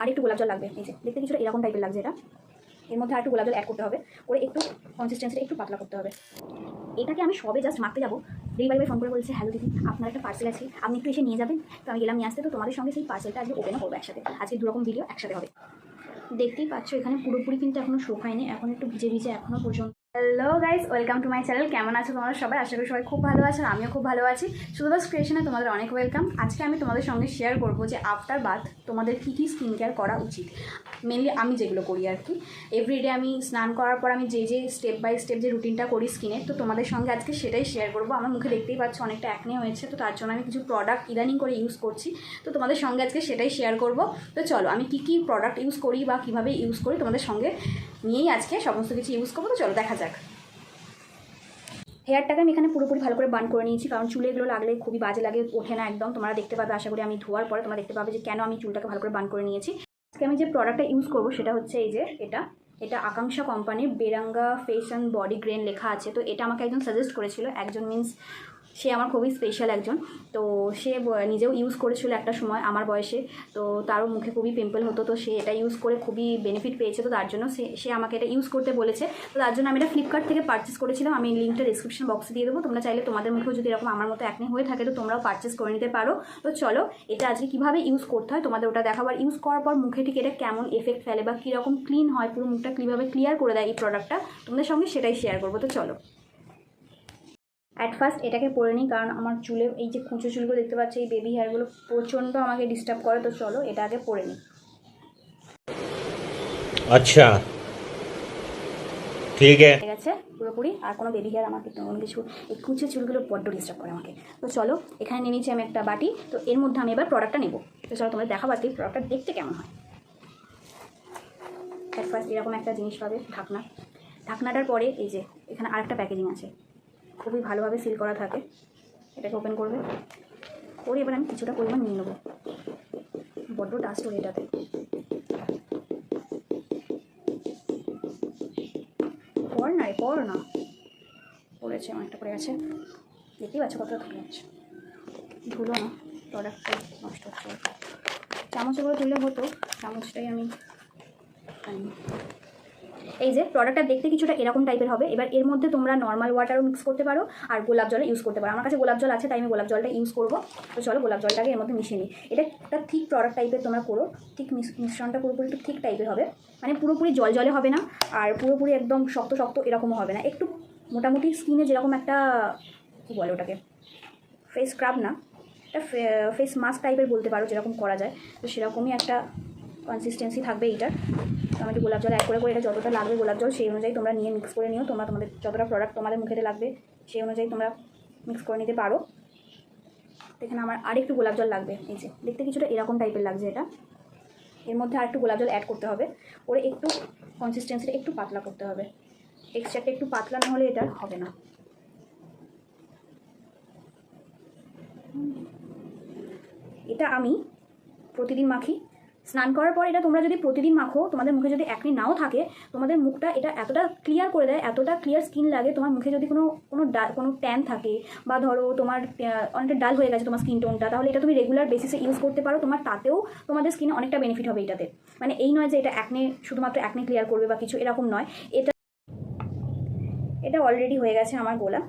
আর একটু গোলাপ জল লাগবে, এই যে, দেখতে কিছুটা এরকম টাইপের লাগছে এটা। এর মধ্যে আর একটু গোলাপ জল অ্যাড করতে হবে, করে একটু কনসিস্টেন্সিটা একটু পাতলা করতে হবে। এটাকে আমি সবে জাস্ট মাখতে যাব। ডেলিভারি ফোন করে বলছে হ্যালো দিদি, আপনার একটা পার্সেল আছে, আপনি একটু এসে নিয়ে যাবেন। তো আমি গেলাম, নিয়ে আসতে। তো তোমাদের সঙ্গে সেই পার্সেলটা আজকে ওপেনও করব একসাথে। আজকে দুরকম ভিডিও একসাথে হবে। দেখতেই পাচ্ছ, এখানে পুরোপুরি কিন্তু এখনও শোকায়নি এখন একটু ভিজে ভিজে এখনও পর্যন্ত hello guys welcome to my channel কেমন আছো তোমরা সবাই? আশা করি সবাই খুব ভালো আছে আমিও খুব ভালো আছি। শুধুবাস ক্রিয়েশনে তোমাদের অনেক ওয়েলকাম আজকে আমি তোমাদের সঙ্গে শেয়ার করব যে আফটার বাথ তোমাদের কী কী স্কিন কেয়ার করা উচিত। মেনলি আমি যেগুলো করি আর কি। এভরিডে আমি স্নান করার পর আমি যে যে স্টেপ বাই স্টেপ যে রুটিনটা করি স্কিনে তো তোমাদের সঙ্গে আজকে সেটাই শেয়ার করব। আমার মুখে দেখতেই পাচ্ছ অনেকটা অ্যাকনে হয়েছে, তো তার জন্য আমি কিছু প্রোডাক্ট ইদানিং করে ইউজ করছি। তো তোমাদের সঙ্গে আজকে সেটাই শেয়ার করব। তো চলো, আমি কী কী প্রোডাক্ট ইউজ করি বা কীভাবে ইউজ করি তোমাদের সঙ্গে নিয়েই আজকে সমস্ত কিছু ইউজ করব, তো চলো দেখা যাক। হেয়ারটাকে আমি এখানে পুরোপুরি ভালো করে বান করে নিয়েছি, কারণ চুলে এগুলো লাগলে খুবই বাজে লাগে, ওঠে না একদম। তোমরা দেখতে পাবে, আশা করি আমি ধোয়ার পরে তোমরা দেখতে পাবে যে কেন আমি চুলটাকে ভালো করে বান করে নিয়েছি। আজকে আমি যে প্রোডাক্টটা ইউজ করব সেটা হচ্ছে এই যে এটা। এটা আকাঙ্ক্ষা কোম্পানির বেরাঙ্গা ফেস অ্যান্ড বডি গ্রেন লেখা আছে, তো এটা আমাকে একজন সাজেস্ট করেছিল। একজন মিন্স সে আমার খুবই স্পেশাল একজন। তো সে নিজেও ইউজ করেছিল একটা সময় আমার বয়সে। তো তারও মুখে খুবই পিম্পল হতো। তো সে এটা ইউজ করে খুবই বেনিফিট পেয়েছে। তো তার জন্য সে সে আমাকে এটা ইউজ করতে বলেছে। তো তার জন্য আমি এটা ফ্লিপকার্ট থেকে পারচেস করেছিলাম। আমি লিঙ্কটা ডিসক্রিপশন বক্সে দিয়ে দেবো। তোমরা চাইলে তোমাদের মুখেও যদি এরকম আমার মতো একনি হয়ে থাকে, তো তোমরাও পারচেস করে নিতে পারো। তো চলো, এটা আজকে কীভাবে ইউজ করতে হয় তোমাদের ওটা দেখাবার। ইউজ করার পর মুখে ঠিক এটা কেমন এফেক্ট ফেলে বা কীরকম ক্লিন হয়, পুরো মুখটা কীভাবে ক্লিয়ার করে দেয় এই প্রোডাক্টটা তোমাদের সঙ্গে সেটাই শেয়ার করব। তো চলো। অ্যাট ফার্স্ট এটাকে পরে নিই কারণ আমার চুলে এই যে কুঁচো চুলগুলো দেখতে পাচ্ছি এই বেবি হেয়ারগুলো প্রচণ্ড আমাকে ডিস্টার্ব করে তো চলো এটা আগে পরে নিই। আচ্ছা। ঠিক আছে। পুরোপুরি আর কোনো বেবি হেয়ার আমাকে তেমন কিছু এই কুঁচো চুলগুলো বড্ড ডিস্টার্ব করে আমাকে। তো চলো এখানে নিয়ে নিচ্ছি আমি একটা বাটি তো এর মধ্যে আমি এবার প্রোডাক্টটা নেব। তো চলো তোমাদের দেখা পাচ্ছি প্রোডাক্টটা দেখতে কেমন হয়। ফার্স্ট এরকম একটা জিনিস পাবে ঢাকনা। ঢাকনাটার পরে এই যে এখানে আরেকটা প্যাকেজিং আছে। খুবই ভালোভাবে সিল করা থাকে। এটাকে ওপেন করবে। করে এবার আমি কিছুটা পরিমাণ নিয়ে নেব। বড্ড ডাস্ট ওর এটাতে। পর না পর না। পড়েছে অনেকটা পড়ে গেছে। দেখতেই পাচ্ছ কতটা ধুলো আছে ধুলো না প্রোডাক্টটা নষ্ট হচ্ছে। চামচে করে তুললে হতো, চামচটাই আমি। এই যে প্রোডাক্টটা দেখতে কিছুটা এরকম টাইপের হবে। এবার এর মধ্যে তোমরা নর্মাল ওয়াটারও মিক্স করতে পারো আর গোলাপ জলও ইউজ করতে পারো। আমার কাছে গোলাপ জল আছে, তাই আমি গোলাপ জলটা ইউজ করব। তো চলো গোলাপ জলটাকে এর মধ্যে মিশিয়ে নিই। এটা একটা ঠিক প্রোডাক্ট টাইপের তোমরা করো। ঠিক মিশ- মিশ্রণটা পুরোপুরি একটু ঠিক টাইপের হবে। মানে পুরোপুরি জল জলে হবে না আর পুরোপুরি একদম শক্ত শক্ত এরকমও হবে না। একটু মোটামুটি স্কিনে যেরকম একটা, কী বলে ওটাকে? ফেস স্ক্রাব না। একটা ফেস মাস্ক টাইপের বলতে পারো, যেরকম করা যায়। তো সেরকমই একটা কনসিস্টেন্সি থাকবে এইটার। তো আমি গোলাপ জল অ্যাড করে করে এটা যতটা লাগবে গোলাপ জল, সেই অনুযায়ী তোমরা নিয়ে মিক্স করে নিও। তোমরা তোমাদের যতটা প্রোডাক্ট তোমাদের মুখেতে লাগবে, সেই অনুযায়ী তোমরা মিক্স করে নিতে পারো। এখানে আমার আরেকটু গোলাপ জল লাগবে, এই যে, দেখতে কিছুটা এরকম টাইপের লাগছে এটা। এর মধ্যে আরেকটু গোলাপ জল অ্যাড করতে হবে। ওরে একটু কনসিস্টেন্সিটা একটু পাতলা করতে হবে। টেক্সচারটা একটু পাতলা না হলে এটা হবে না। এটা আমি প্রতিদিন মাখি স্নান করার পর এটা তোমরা যদি প্রতিদিন মাখো, তোমাদের মুখে যদি একনি নাও থাকে, তোমাদের মুখটা এটা এতটা ক্লিয়ার করে দেয়, এতটা ক্লিয়ার স্কিন লাগে, তোমার মুখে যদি কোনো কোনো ডা, কোনো ট্যান থাকে বা ধরো তোমার অনেকটা ডাল হয়ে গেছে তোমার স্কিন টোনটা, তাহলে এটা তুমি রেগুলার বেসিসে ইউজ করতে পারো, তোমার তাতেও তোমাদের স্কিনে অনেকটা বেনিফিট হবে এটাতে। মানে এই নয় যে এটা একনে শুধুমাত্র একনে ক্লিয়ার করবে বা কিছু এরকম নয়, এটা এটা অলরেডি হয়ে গেছে আমার গোলা।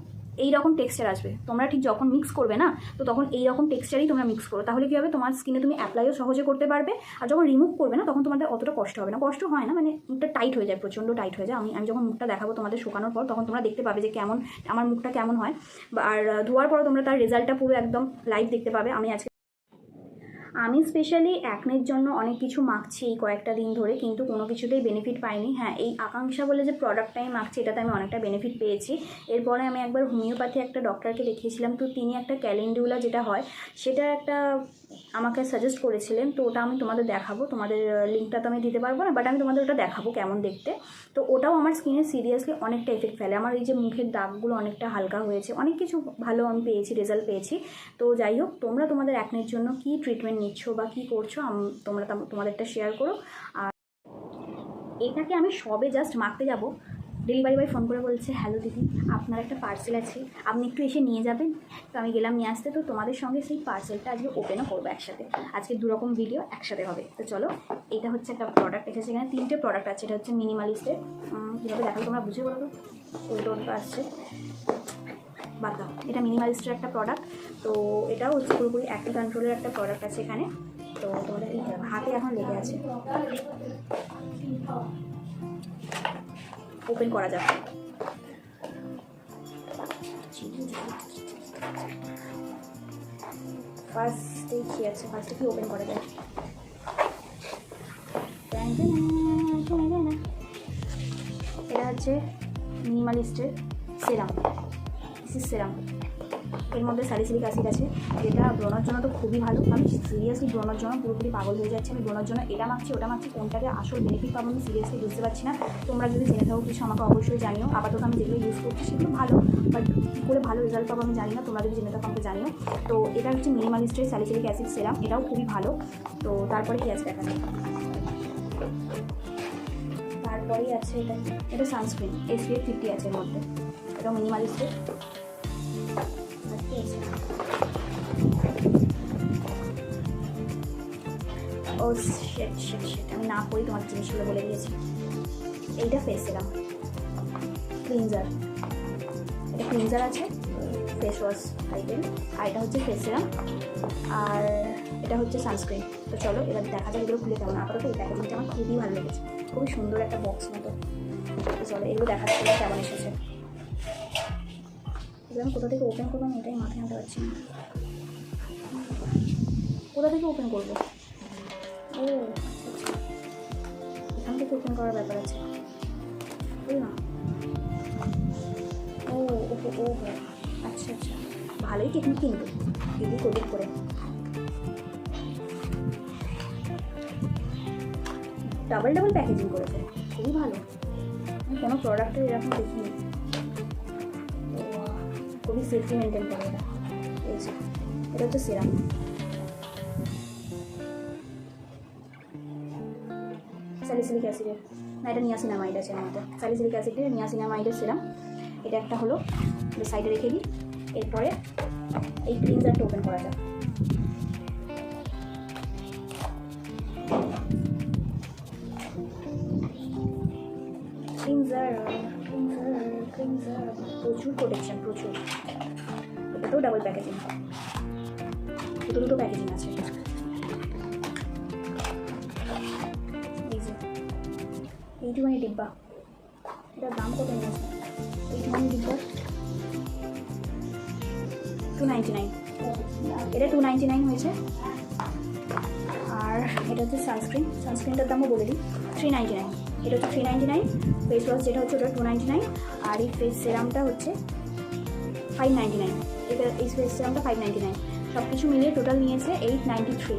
এই রকম টেক্সচার আসবে। তোমরা ঠিক যখন মিক্স করবে না, তো তখন এই রকম টেক্সচারই তোমরা মিক্স করো। তাহলে কী হবে? তোমার স্কিনে তুমি অ্যাপ্লাইও সহজে করতে পারবে। আর যখন রিমুভ করবে না, তখন তোমাদের অতটা কষ্ট হবে না। কষ্ট হয় না মানে মুখটা টাইট হয়ে যায়, প্রচণ্ড টাইট হয়ে যায়। আমি আমি যখন মুখটা দেখাবো তোমাদের শুকানোর পর, তখন তোমরা দেখতে পাবে যে কেমন, আমার মুখটা কেমন হয়। আর ধোয়ার পর তোমরা তার রেজাল্টটা পুরো একদম লাইভ দেখতে পাবে। আমি আজকে আমি স্পেশালি অ্যাকনের জন্য অনেক কিছু মাখছি এই কয়েকটা দিন ধরে, কিন্তু কোনো কিছুতেই বেনিফিট পাইনি। হ্যাঁ এই আকাঙ্ক্ষা বলে যে প্রোডাক্টটাই মাখছি, এটাতে আমি অনেকটা বেনিফিট পেয়েছি। এরপরে আমি একবার হোমিওপ্যাথি একটা ডক্টরকে দেখিয়েছিলাম, তো তিনি একটা ক্যালেন্ডুলা যেটা হয়, সেটা একটা আমাকে সাজেস্ট করেছিলেন, তো ওটা আমি তোমাদের দেখাবো। তোমাদের লিঙ্কটা তো আমি দিতে পারব না বাট আমি তোমাদের ওটা দেখাবো কেমন দেখতে। তো ওটাও আমার স্কিনে সিরিয়াসলি অনেকটা এফেক্ট ফেলে। আমার এই যে মুখের দাগগুলো অনেকটা হালকা হয়েছে। অনেক কিছু ভালো আমি পেয়েছি রেজাল্ট পেয়েছি। তো যাই হোক, তোমরা তোমাদের অ্যাকনের জন্য কী ট্রিটমেন্ট নিচ্ছ বা কী করছ তোমরা তোমাদেরটা শেয়ার করো। আর এটাকে আমি সবে জাস্ট মাখতে যাব। ডেলিভারি বয় ফোন করে বলছে হ্যালো দিদি, আপনার একটা পার্সেল আছে, আপনি একটু এসে নিয়ে যাবেন? তো আমি গেলাম নিয়ে আসতে, তো তোমাদের সঙ্গে সেই পার্সেলটা আজকে ওপেনও করব একসাথে। আজকে দুরকম ভিডিও একসাথে হবে। তো চলো, এটা হচ্ছে একটা প্রোডাক্ট এসেছে এখানে, তিনটে প্রোডাক্ট আছে, এটা হচ্ছে মিনিমালিস্টের কীভাবে দেখাল তোমরা বুঝে বলো উল্টো আসছে। বাদ দাও, এটা মিনিমালিস্টের একটা প্রোডাক্ট তো এটাও হচ্ছে পুরোপুরি অ্যাক্টিভ কন্ট্রোলের একটা প্রোডাক্ট আছে এখানে। তো তোমাদের হাতে এখন লেগে আছে। ওপেন করা যাবে। ফার্স্টে কী আছে? ফার্স্টে কি ওপেন করা যায়? এটা হচ্ছে মিনিমালিস্টের সেরাম দিস সেরাম এর মধ্যে স্যালিসিলিক অ্যাসিড আছে, যেটা ব্রণের জন্য তো খুবই ভালো। আমি সিরিয়াসলি ব্রণের জন্য পুরোপুরি পাগল হয়ে যাচ্ছি, আমি ব্রণের জন্য এটা মাখছি ওটা মাখছি কোনটাকে আসল বেনিফিট পাবো আমি সিরিয়াসলি বুঝতে পারছি না। তোমরা যদি জেনে থাকো কিছু আমাকে অবশ্যই জানিও। আপাতত আমি যেগুলো ইউজ করছি সেগুলো ভালো বাট কী করে ভালো রেজাল্ট পাবো আমি জানি না, তোমরা যদি জেনে থাকো আমাকে জানিও। তো এটা হচ্ছে মিনিমালিস্টের স্যালিসিলিক অ্যাসিড সেরাম এটাও খুবই ভালো। তো তারপরে কি আছে দেখা তারপরেই আছে এটা এটা সানস্ক্রিন এসপিএফ ফিফটি আছে এর মধ্যে এটা মিনিমালিস্টের ও শেট শেট শেট আমি না পড়ি তোমার জিনিসগুলো বলে দিয়েছি। এইটা ফেস সিরাম ক্লিনজার এটা ক্লিনজার আছে। ফেস ওয়াশ টাইপের আর এটা হচ্ছে ফেস সিরাম আর এটা হচ্ছে সানস্ক্রিন তো চলো, এবার দেখা যাক এগুলো খুলে কেমন। আপাতত এই প্যাকেজিংটা আমার খুবই ভালো লেগেছে। খুবই সুন্দর একটা বক্স মতো। চলো, এগুলো দেখা এগুলো কেমন এসেছে। এগুলো আমি কোথা থেকে ওপেন করব আমি এটাই মাথায় আনতে পারছি না। কোথা থেকে ওপেন করব? ও আচ্ছা। এখান থেকে ওপেন করার ব্যাপার আছে। না। ও ওকে ও আচ্ছা আচ্ছা। ভালোই টেকনিক কিন্তু। এদিক ওদিক করে? ডাবল ডাবল প্যাকেজিং করেছে। খুবই ভালো। কোনো প্রোডাক্টের এরকম দেখিনি। সেফটি মেনটেন করে এই যে, এটা হচ্ছে সিরাম স্যালিসিলিক অ্যাসিডের না এটা নিয়াসিনামাইড আছে এর মধ্যে স্যালিসিলিক অ্যাসিডের নিয়াসিনামাইডের সিরাম এটা একটা হলো সাইডে রেখে দিই এরপরে এই ক্লিনজারটা ওপেন করা যাক ক্লিনজার ক্লিনজার ক্লিনজার প্রচুর প্রোটেকশন প্রচুর এটাতেও ডাবল প্যাকেজিং দুটো দুটো প্যাকেজিং আছে। এইটুখানি ডিব্বা। এটার দাম কত নিয়েছে? এইটুখানি ডিব্বা। টু নাইনটি নাইন এটা টু নাইনটি নাইন হয়েছে। আর এটা হচ্ছে সানস্ক্রিন সানস্ক্রিনটার দামও বলে দিই থ্রি নাইনটি নাইন এটা হচ্ছে three ninety nine face wash যেটা হচ্ছে ওটা টু নাইনটি নাইন আর এই ফেস সেরামটা হচ্ছে ফাইভ নাইনটি নাইন এটা এই ফেস সেরামটা ফাইভ নাইনটি নাইন সব কিছু মিলিয়ে টোটাল নিয়েছে এইট নাইনটি থ্রি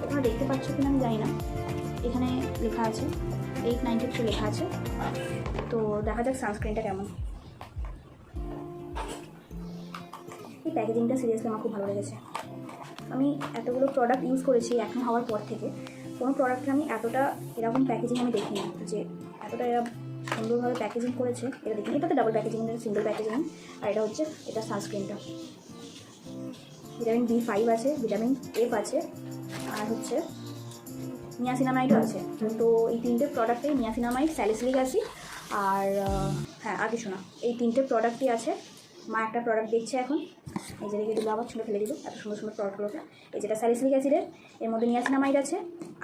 তোমরা দেখতে পাচ্ছ কিনা আমি জানি না। এখানে লেখা আছে এইট নাইনটি থ্রি লেখা আছে। তো দেখা যাক সানস্ক্রিনটা কেমন। এই প্যাকেজিংটা সিরিয়াসলি আমার খুব ভালো লেগেছে। আমি এতগুলো প্রোডাক্ট ইউজ করেছি এখন হওয়ার পর থেকে। কোনো প্রোডাক্টে আমি এতটা এরকম প্যাকেজিং আমি দেখিনি যে এতটা এরা সুন্দরভাবে প্যাকেজিং করেছে। এটা দেখুন, এটাতে ডাবল প্যাকেজিং সিঙ্গল প্যাকেজিং আর এটা হচ্ছে, এটা সানস্ক্রিনটা ভিটামিন বি ফাইভ আছে ভিটামিন এফ আছে, আর হচ্ছে নিয়াসিনামাইডও আছে। তো এই তিনটে প্রোডাক্টে নিয়াসিনামাইড স্যালিসিলিক অ্যাসিড আর হ্যাঁ আর কিছু না এই তিনটে প্রোডাক্টই আছে। মা একটা প্রোডাক্ট দেখছে এখন। এই যে রেখে দিল আবার ছুঁড়ে ফেলে দিল, এত সুন্দর সুন্দর প্রোডাক্টগুলোকে এই যেটা স্যালিসিলিক অ্যাসিডের এর মধ্যে নিয়াসিনামাইড আছে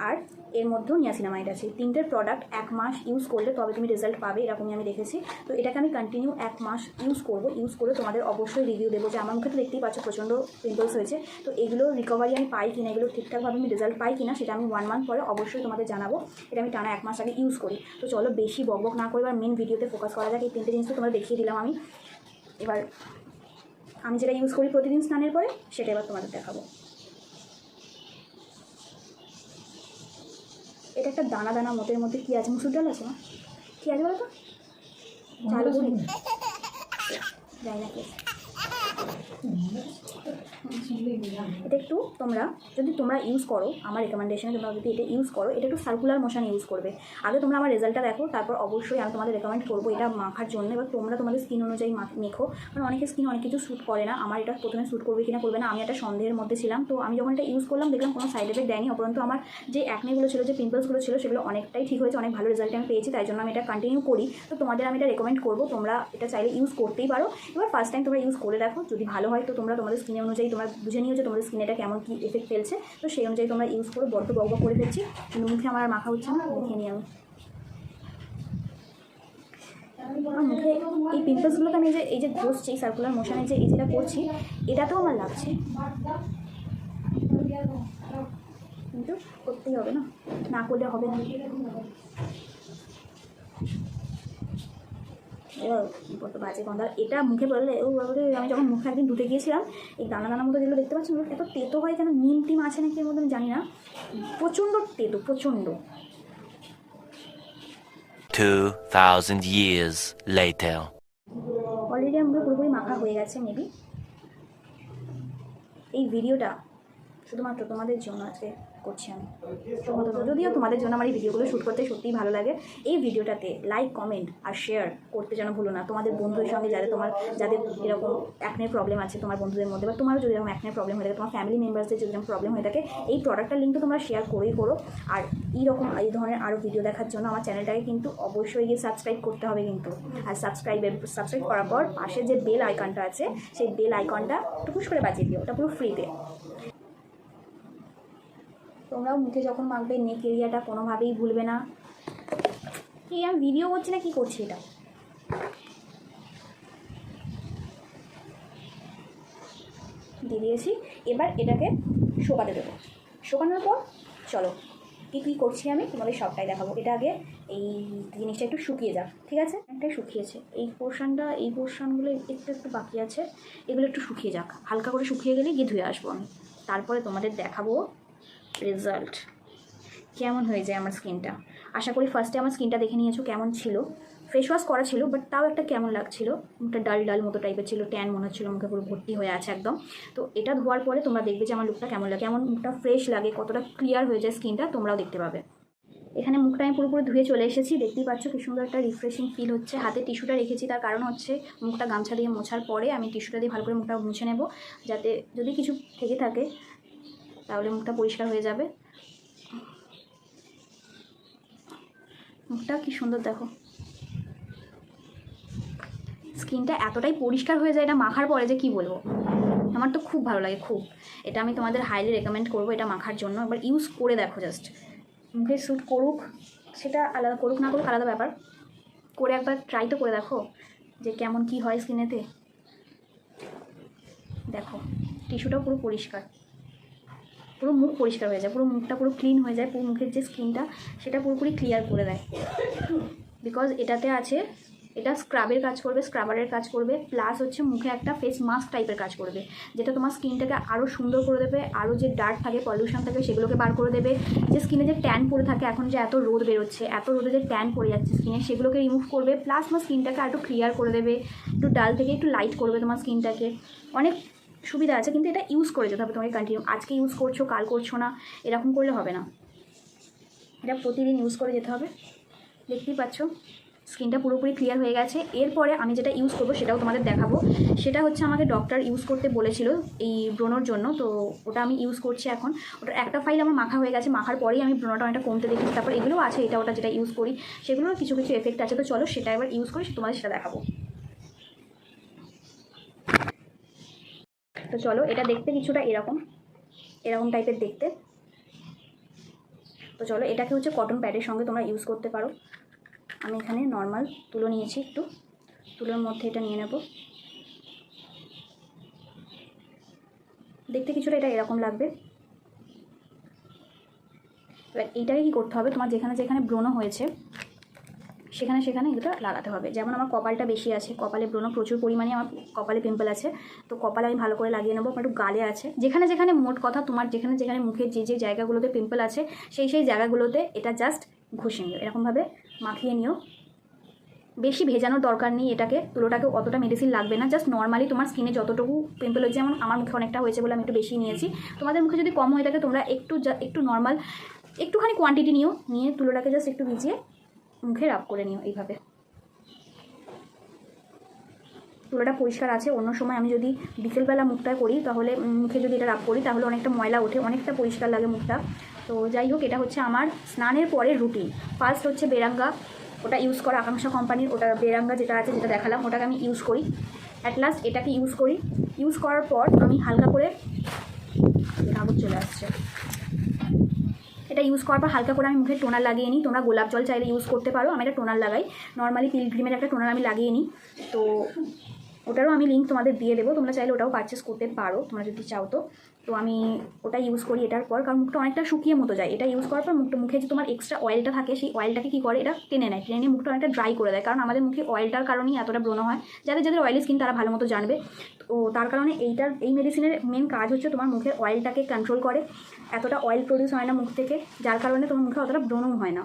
আর এর মধ্যেও নিয়াসিনামাইড আছে। এই তিনটের প্রোডাক্ট এক মাস ইউজ করলে তবে তুমি রেজাল্ট পাবে, এরকমই আমি দেখেছি। তো এটাকে আমি কন্টিনিউ এক মাস ইউজ করব। ইউজ করে তোমাদের অবশ্যই রিভিউ দেবো যে আমার মুখে তো দেখতেই পাচ্ছ প্রচণ্ড পিম্পলস হয়েছে। তো এগুলো রিকভারি আমি পাই কিনা, এগুলো ঠিকঠাকভাবে আমি রেজাল্ট পাই কিনা সেটা আমি ওয়ান মান্থ পরে অবশ্যই তোমাদের জানাব। এটা আমি টানা এক মাস আগে ইউজ করি। তো চলো বেশি বকবক না করে এবার মেন ভিডিওতে ফোকাস করা যাক। এই তিনটে জিনিস তো তোমরা দেখিয়ে দিলাম আমি। এবার আমি যেটা ইউজ করি প্রতিদিন স্নানের পরে সেটা এবার তোমাদের দেখাবো। এটা একটা দানা দানা মতের মধ্যে কি আছে? মুসুর ডাল আছে কি আছে বলো তো চাল জানি না। এটা একটু তোমরা, যদি তোমরা ইউজ করো, আমার রেকমেন্ডেশনে তোমরা যদি এটা ইউজ করো, এটা একটু সার্কুলার মোশন ইউজ করবে। আগে তোমরা আমার রেজাল্টটা দেখো, তারপর অবশ্যই আমি তোমাদের রেকমেন্ড করব এটা মাখার জন্য, এবার তোমরা তোমাদের স্কিন অনুযায়ী মাখ- কারণ অনেকে স্কিন অনেক কিছু শ্যুট করে না, আমার এটা প্রথমে শ্যুট করবে কিনা করবে না, আমি একটা সন্দেহের মধ্যে ছিলাম। তো আমি যখন এটা ইউজ করলাম, দেখলাম কোনো সাইড এফেক্ট দেয়নি, অপরন্তু আমার যে অ্যাকনেগুলো ছিল, যে পিম্পলসগুলো ছিল, সেগুলো অনেকটাই ঠিক হয়েছে, অনেক ভালো রেজাল্ট আমি পেয়েছি, তাই জন্য আমি এটা কন্টিনিউ করি। তো তোমাদের আমি এটা রেকমেন্ড করব, তোমরা এটা চাইলে ইউজ করতেই পারো। এবার ফার্স্ট টাইম তোমরা ইউজ করে দেখো, যদি ভালো হয় তো তোমরা তোমাদের স্কিন অনুযায়ী তোমরা বুঝে নিও যে তোমাদের স্কিনে এটা কেমন কী এফেক্ট ফেলছে। তো সেই অনুযায়ী তোমরা ইউজ করো, বড্ড বক বক করে ফেলছি। কিন্তু মুখে আমার মাখা হচ্ছে না মুখে নিয়ে আমি। আমার মুখে এই পিম্পলসগুলোকে আমি যে, এই যে ঘষছি সার্কুলার মোশনে যে, এই যেটা করছি, এটাতেও আমার লাগছে। কিন্তু করতেই হবে না না করলে হবে না। কত বাজে গন্ধ। এটা মুখে পড়লে ও বাবারে আমি যখন মুখে একদিন ধুতে গিয়েছিলাম এই দানা দানা মতো যেগুলো দেখতে পাচ্ছি এত তেতো হয় কেন নিম টিম আছে নাকি এর মধ্যে আমি জানি না। প্রচণ্ড তেতো প্রচণ্ড। 2,000 years later. অলরেডি আমাদের পুরোপুরি মাখা হয়ে গেছে মেবি এই ভিডিওটা শুধুমাত্র তোমাদের জন্য আজকে করছি আমি। যদিও তোমাদের জন্য আমার এই ভিডিওগুলো শ্যুট করতে সত্যিই ভালো লাগে, এই ভিডিওটাতে লাইক কমেন্ট আর শেয়ার করতে যেন ভুলো না। তোমাদের বন্ধুদের সঙ্গে যাদের তোমার, যাদের এরকম অ্যাকনের প্রবলেম আছে তোমার বন্ধুদের মধ্যে বা তোমারও যদি এরকম অ্যাকনের প্রবলেম হয়ে থাকে, তোমার ফ্যামিলি মেম্বার্সদের যদি এরকম প্রবলেম হয়ে থাকে, এই প্রোডাক্টটার লিঙ্ক তো তোমরা শেয়ার করেই করো। আর এইরকম এই ধরনের আরও ভিডিও দেখার জন্য আমার চ্যানেলটাকে কিন্তু অবশ্যই গিয়ে সাবস্ক্রাইব করতে হবে কিন্তু। আর সাবস্ক্রাইব সাবস্ক্রাইব করার পর পাশে যে বেল আইকনটা আছে, সেই বেল আইকনটা টুকুস করে বাজিয়ে দিও। ওটা পুরো ফ্রিতে তোমরাও মুখে যখন মাখবে নেক এরিয়াটা কোনোভাবেই ভুলবে না। এই আমি ভিডিও করছি না, কি করছি এটা? দিয়ে দিয়েছি, এবার এটাকে শোকাতে দেবো। শোকানোর পর, চলো, কী কী করছি আমি তোমাদের সবটাই দেখাবো। এটা আগে এই জিনিসটা একটু শুকিয়ে যাক, ঠিক আছে? একটাই শুকিয়েছে। এই পোর্শনটা এই পোর্শনগুলো একটু একটু বাকি আছে। এগুলো একটু শুকিয়ে যাক। হালকা করে শুকিয়ে গেলে গিয়ে ধুয়ে আসব আমি। তারপরে তোমাদের দেখাবো রেজাল্ট। কেমন হয়ে যায় আমার স্কিনটা? আশা করি ফার্স্টে আমার স্কিনটা দেখে নিয়েছো কেমন ছিল। ফেস ওয়াশ করা ছিল বাট তাও একটা কেমন লাগছিল। মুখটা ডাল ডাল মতো টাইপের ছিল ট্যান মনে হচ্ছিল, মুখে পুরো ভর্তি হয়ে আছে একদম। তো এটা ধোয়ার পরে তোমরা দেখবে যে আমার লুকটা কেমন লাগে। কেমন মুখটা ফ্রেশ লাগে, কতটা ক্লিয়ার হয়ে যায় স্কিনটা তোমরাও দেখতে পাবে। এখানে মুখটা আমি পুরোপুরি ধুয়ে চলে এসেছি। দেখতেই পাচ্ছ কি সুন্দর একটা রিফ্রেশিং ফিল হচ্ছে। হাতে টিস্যুটা রেখেছি, তার কারণ হচ্ছে মুখটা গামছা দিয়ে মোছার পরে আমি টিস্যুটা দিয়ে ভালো করে মুখটা মুছে নেব। যাতে যদি কিছু থেকে থাকে তাহলে মুখটা পরিষ্কার হয়ে যাবে। মুখটা কি সুন্দর দেখো। স্কিনটা এতটাই পরিষ্কার হয়ে যায় এটা মাখার পরে যে কি বলব? আমার তো খুব ভালো লাগে, খুব। এটা আমি তোমাদের হাইলি রেকমেন্ড করব এটা মাখার জন্য। একবার ইউজ করে দেখো জাস্ট মুখে স্যুট করুক, সেটা আলাদা করুক, না করুক আলাদা ব্যাপার। করে একবার ট্রাই তো করে দেখো যে কেমন কি হয় স্কিনেতে দেখো টিস্যুটাও পুরো পরিষ্কার। পুরো মুখ পরিষ্কার হয়ে যায়, পুরো মুখটা পুরো ক্লিন হয়ে যায়, পুরো মুখের যে স্কিনটা সেটা পুরোপুরি ক্লিয়ার করে দেয়। বিকজ এটাতে আছে, এটা স্ক্রাবের কাজ করবে স্ক্রাবারের কাজ করবে প্লাস হচ্ছে মুখে একটা ফেস মাস্ক টাইপের কাজ করবে, যেটা তোমার স্কিনটাকে আরও সুন্দর করে দেবে আরও যে ডার্ক থাকে পলিউশন থাকে, সেগুলোকে বার করে দেবে। যে স্কিনে যে ট্যান পড়ে থাকে, এখন যে এত রোদ বেরোচ্ছে, এত রোদে যে ট্যান পড়ে যাচ্ছে স্কিনে সেগুলোকে রিমুভ করবে প্লাস তোমার স্কিনটাকে আরও ক্লিয়ার করে দেবে, একটু ডাল থেকে একটু লাইট করবে তোমার স্কিনটাকে অনেক সুবিধা আছে, কিন্তু এটা ইউজ করে যেতে হবে তোমাকে কন্টিনিউ আজকে ইউজ করছ, কাল করছ না, এরকম করলে হবে না। এটা প্রতিদিন ইউজ করে যেতে হবে। দেখতেই পাচ্ছ, স্কিনটা পুরোপুরি ক্লিয়ার হয়ে গেছে। এরপরে আমি যেটা ইউজ করব, সেটাও তোমাদের দেখাবো। সেটা হচ্ছে আমাকে ডক্টর ইউজ করতে বলেছিল এই ব্রণর জন্য, তো ওটা আমি ইউজ করছি এখন। ওটার একটা ফাইল আমার মাখা হয়ে গেছে, মাখার পরেই আমি ব্রণটা অনেকটা কমতে দেখেছি। তারপর এগুলো আছে, এটা ওটা যেটা ইউজ করি সেগুলোর কিছু কিছু এফেক্ট আছে। তো চলো সেটা এবার ইউজ করি তোমাদের সেটা দেখাবো। তো চলো, এটা দেখতে কিছুটা এরকম এরকম টাইপের দেখতে। তো চলো, এটাকে হচ্ছে কটন প্যাডের সঙ্গে তোমরা ইউজ করতে পারো। আমি এখানে নর্মাল তুলো নিয়েছি একটু। তুলোর মধ্যে এটা নিয়ে নেব। দেখতে কিছুটা এটা এরকম লাগবে। এবার এইটাকে কী করতে হবে? তোমার যেখানে যেখানে ব্রণ হয়েছে সেখানে সেখানে এগুলো লাগাতে হবে। যেমন আমার কপালটা বেশি আছে, কপালে ব্রণ প্রচুর পরিমাণে আমার কপালে পিম্পল আছে, তো কপালে আমি ভালো করে লাগিয়ে নেব, আমার একটু গালে আছে। যেখানে যেখানে মোট কথা তোমার, যেখানে যেখানে মুখের যে যে জায়গাগুলোতে পিম্পল আছে, সেই সেই জায়গাগুলোতে এটা জাস্ট ঘষে নিও। এরকমভাবে মাখিয়ে নিও। বেশি ভেজানোর দরকার নেই এটাকে, তুলোটাকে অতটা মেডিসিন লাগবে না। জাস্ট নর্মালি তোমার স্কিনে যতটুকু পিম্পল হয়েছে, যেমন আমার মুখে অনেকটা হয়েছে বলে আমি একটু বেশি নিয়েছি। তোমাদের মুখে যদি কম হয়ে থাকে, তোমরা একটু একটু নর্মাল একটুখানি কোয়ান্টিটি নিও, নিয়ে তুলোটাকে জাস্ট একটু ভিজিয়ে মুখে রাব করে নিও এইভাবে। তুলোটা পরিষ্কার আছে, অন্য সময় আমি যদি বিকেলবেলা মুখটা করি, তাহলে মুখে যদি এটা রাব করি, তাহলে অনেকটা ময়লা ওঠে, অনেকটা পরিষ্কার লাগে মুখটা। তো যাই হোক, এটা হচ্ছে আমার স্নানের পরের রুটিন ফার্স্ট হচ্ছে বেরাঙ্গা, ওটা ইউজ করা আকাঙ্ক্ষা কোম্পানির ওটা বেরাঙ্গা যেটা আছে যেটা দেখালাম, ওটাকে আমি ইউজ করি। অ্যাট লাস্ট এটাকে ইউজ করি। ইউজ করার পর আমি হালকা করে কাগজ চলে আসছে। এটা ইউজ করার পর হালকা করে আমি মুখে টোনার লাগিয়ে নিই। তোমরা গোলাপ জল চাইলে ইউজ করতে পারো, আমি এটা টোনার লাগাই। নর্মালি পিলগ্রিমের একটা টোনার আমি লাগিয়ে নিই। তো ওটারও আমি লিঙ্ক তোমাদের দিয়ে দেবো। তোমরা চাইলে ওটাও পারচেস করতে পারো, তোমরা যদি চাও তো। তো আমি ওটা ইউজ করি এটার পর, কারণ মুখটা অনেকটা শুকিয়ে মতো যায়। এটা ইউজ করার পর মুখটা, মুখে যে তোমার এক্সট্রা অয়েলটা থাকে, সেই অয়েলটাকে কী করে? এটা টেনে নেয়। টেনে মুখটা অনেকটা ড্রাই করে দেয়। কারণ আমাদের মুখে অয়েলটার কারণেই এতটা ব্রণ হয়। যাদের যাদের অয়েলি স্কিন তারা ভালো মতো জানবে। তো তার কারণে এইটার, এই মেডিসিনের মেন কাজ হচ্ছে তোমার মুখের অয়েলটাকে কন্ট্রোল করে। এতটা অয়েল প্রডিউস হয় না মুখ থেকে, যার কারণে তোমার মুখে অতটা ব্রণও হয় না।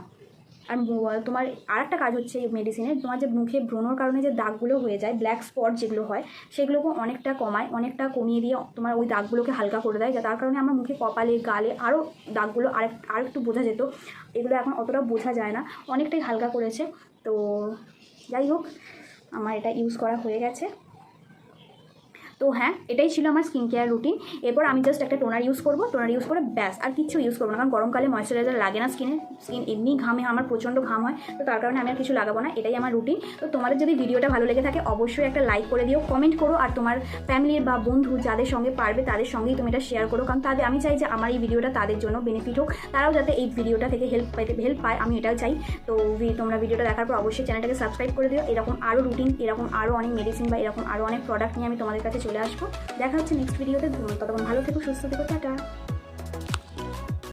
আর মু- তোমার আর একটা কাজ হচ্ছে এই মেডিসিনের তোমার যে মুখে ব্রণর কারণে যে দাগগুলো হয়ে যায় ব্ল্যাক স্পট যেগুলো হয় সেগুলোকে অনেকটা কমায়, অনেকটা কমিয়ে দিয়ে তোমার ওই দাগগুলোকে হালকা করে দেয়। তার কারণে আমার মুখে কপালে, গালে আরও দাগগুলো আরেক আর একটু বোঝা যেত। এগুলো এখন অতটা বোঝা যায় না, অনেকটাই হালকা করেছে। তো যাই হোক, আমার এটা ইউজ করা হয়ে গেছে। তো হ্যাঁ এটাই ছিল আমার স্কিন কেয়ার রুটিন এরপর আমি জাস্ট একটা টোনার ইউজ করব। টোনার ইউজ করে ব্যাস, আর কিচ্ছু ইউজ করব না। কারণ গরমকালে ময়শ্চারাইজার লাগে না স্কিনে স্কিন এমনি ঘামে, আমার প্রচণ্ড ঘাম হয়। তো তার কারণে আমি আর কিছু লাগাবো না। এটাই আমার রুটিন তো তোমাদের যদি ভিডিওটা ভালো লেগে থাকে, অবশ্যই একটা লাইক করে দিও কমেন্ট করো। আর তোমার ফ্যামিলির বা বন্ধু যাদের সঙ্গে পারবে, তাদের সঙ্গেই তুমি এটা শেয়ার করো। কারণ তাদের, আমি চাই যে আমার এই ভিডিওটা তাদের জন্য বেনিফিট হোক। তারাও যাতে এই ভিডিওটা থেকে হেল্প পাইতে হেল্প পায়, আমি এটাও চাই। তো তোমরা ভিডিওটা দেখার পর অবশ্যই চ্যানেলটাকে সাবস্ক্রাইব করে দিও। এরকম আরও রুটিন এরকম আরও অনেক মেডিসিন বা এরকম আরও অনেক প্রোডাক্ট নিয়ে আমি তোমাদের কাছে চলে আসব। দেখা হচ্ছে নেক্সট ভিডিওতে ততক্ষণ ভালো থেকো সুস্থ থেকো। টাটা।